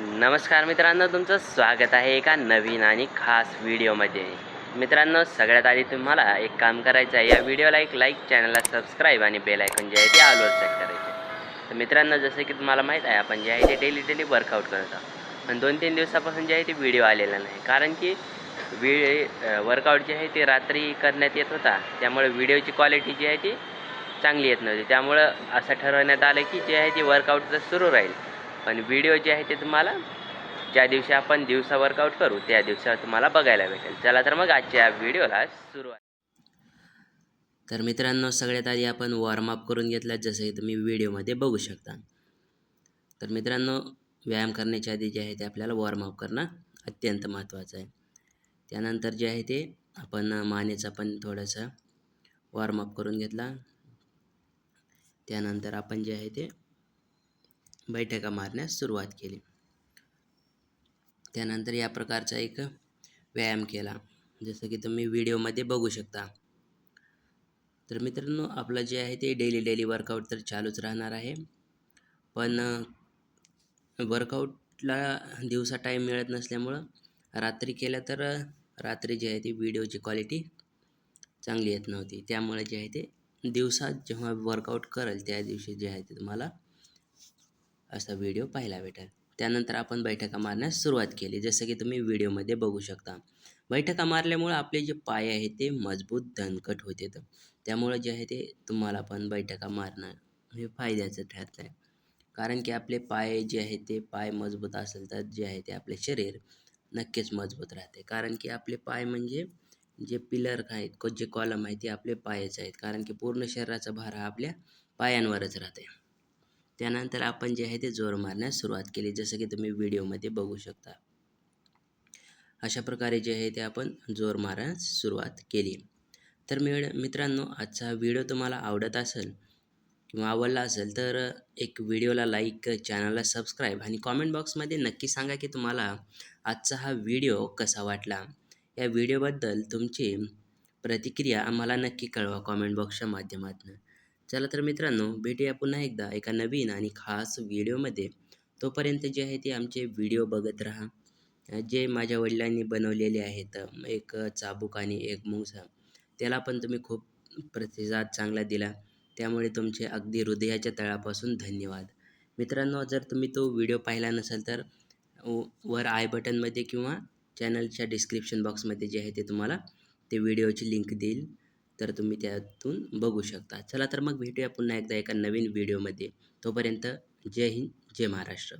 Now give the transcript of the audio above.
नमस्कार मित्रांनो तुमचं स्वागत आहे एका नवीन आणि खास व्हिडिओमध्ये. मित्रांनो सगळ्यात आधी तुम्हाला एक काम करायचं आहे. या व्हिडिओला एक लाईक चॅनलला सबस्क्राईब आणि बेल आयकॉन जे आहे ते ऑलवर चेक करायचे. तर मित्रांनो जसं की तुम्हाला माहीत आहे आपण जे आहे ते डेली डेली वर्कआउट करत आहोत. पण दोन तीन दिवसापासून जे आहे ते व्हिडिओ आलेला नाही. कारण की वे वर्कआउट जे आहे ते रात्री करण्यात येत होता. त्यामुळे व्हिडिओची क्वालिटी जी आहे ती चांगली येत नव्हती. त्यामुळं असं ठरवण्यात आलं की जे आहे ते वर्कआउट तर सुरू राहील. पण व्हिडिओ जे आहे ते तुम्हाला ज्या दिवशी आपण दिवसा वर्कआउट करू त्या दिवसा तुम्हाला बघायला भेटेल. चला तर मग आजच्या व्हिडिओला सुरुवात. तर मित्रांनो सगळ्यात आधी आपण वॉर्मअप करून घेतला जसं की तुम्ही व्हिडिओमध्ये बघू शकता. तर मित्रांनो व्यायाम करण्याच्या आधी जे आहे ते आपल्याला वॉर्मअप करणं अत्यंत महत्त्वाचं आहे. त्यानंतर जे आहे ते आपण मानेचा पण थोडंसं वॉर्मअप करून घेतला. त्यानंतर आपण जे आहे ते बैठका मारण्यास सुरुवात केली. त्यानंतर या प्रकारचा एक व्यायाम केला. जसं की तुम्ही व्हिडिओमध्ये बघू शकता. तर मित्रांनो आपलं जे आहे ते डेली डेली वर्कआउट तर चालूच राहणार आहे. पण वर्कआउटला दिवसा टाईम मिळत नसल्यामुळं रात्री केलं तर रात्री जे आहे ती व्हिडिओची क्वालिटी चांगली येत नव्हती. त्यामुळे जे आहे ते दिवसात जेव्हा वर्कआउट करेल त्या दिवशी जे आहे ते तुम्हाला असा व्हिडिओ पाहायला भेटेल. त्यानंतर आपण बैठका मारण्यास सुरुवात केली. जसं की तुम्ही व्हिडिओमध्ये बघू शकता. बैठका मारल्यामुळं आपले जे पाय आहे ते मजबूत धनकट होते तर. त्यामुळं जे आहे ते तुम्हाला पण बैठका मारणं हे फायद्याचं ठरतं आहे कारण की आपले पाय जे आहे ते पाय मजबूत असेल तर जे आहे ते आपले शरीर नक्कीच मजबूत राहते. कारण की आपले पाय म्हणजे जे पिलर आहेत जे कॉलम आहे ते आपले पायच आहेत. कारण की पूर्ण शरीराचा भार हा आपल्या पायांवरच राहते. त्यानंतर आपण जे आहे ते जोर मारण्यास सुरुवात केली जसं की तुम्ही व्हिडिओमध्ये बघू शकता. अशा प्रकारे जे आहे ते आपण जोर मारण्यास सुरुवात केली. तर मी मित्रांनो आजचा व्हिडिओ तुम्हाला आवडत असेल किंवा आवडला असेल तर एक व्हिडिओला लाईक चॅनलला सबस्क्राईब आणि कॉमेंट बॉक्समध्ये नक्की सांगा की तुम्हाला आजचा हा व्हिडिओ कसा वाटला. या व्हिडिओबद्दल तुमची प्रतिक्रिया आम्हाला नक्की कळवा कॉमेंट बॉक्सच्या माध्यमातून. चला तर मित्रांनो भेटूया पुन्हा एकदा एका नवीन आणि खास व्हिडिओमध्ये. तोपर्यंत जे आहे ते आमचे व्हिडिओ बघत राहा. जे माझ्या वडिलांनी बनवलेले आहेत एक चाबूक आणि एक मुंगसा त्याला पण तुम्ही खूप प्रतिसाद चांगला दिला. त्यामुळे तुमचे अगदी हृदयाच्या तळापासून धन्यवाद. मित्रांनो जर तुम्ही तो व्हिडिओ पाहिला नसेल तर वर आय बटनमध्ये किंवा चॅनलच्या डिस्क्रिप्शन बॉक्समध्ये जे आहे ते तुम्हाला ते व्हिडिओची लिंक देईल. तर तुम्ही त्यातून बघू शकता. चला तर मग भेटूया पुन्हा एकदा एका नवीन व्हिडिओमध्ये. तोपर्यंत जय हिंद जय महाराष्ट्र.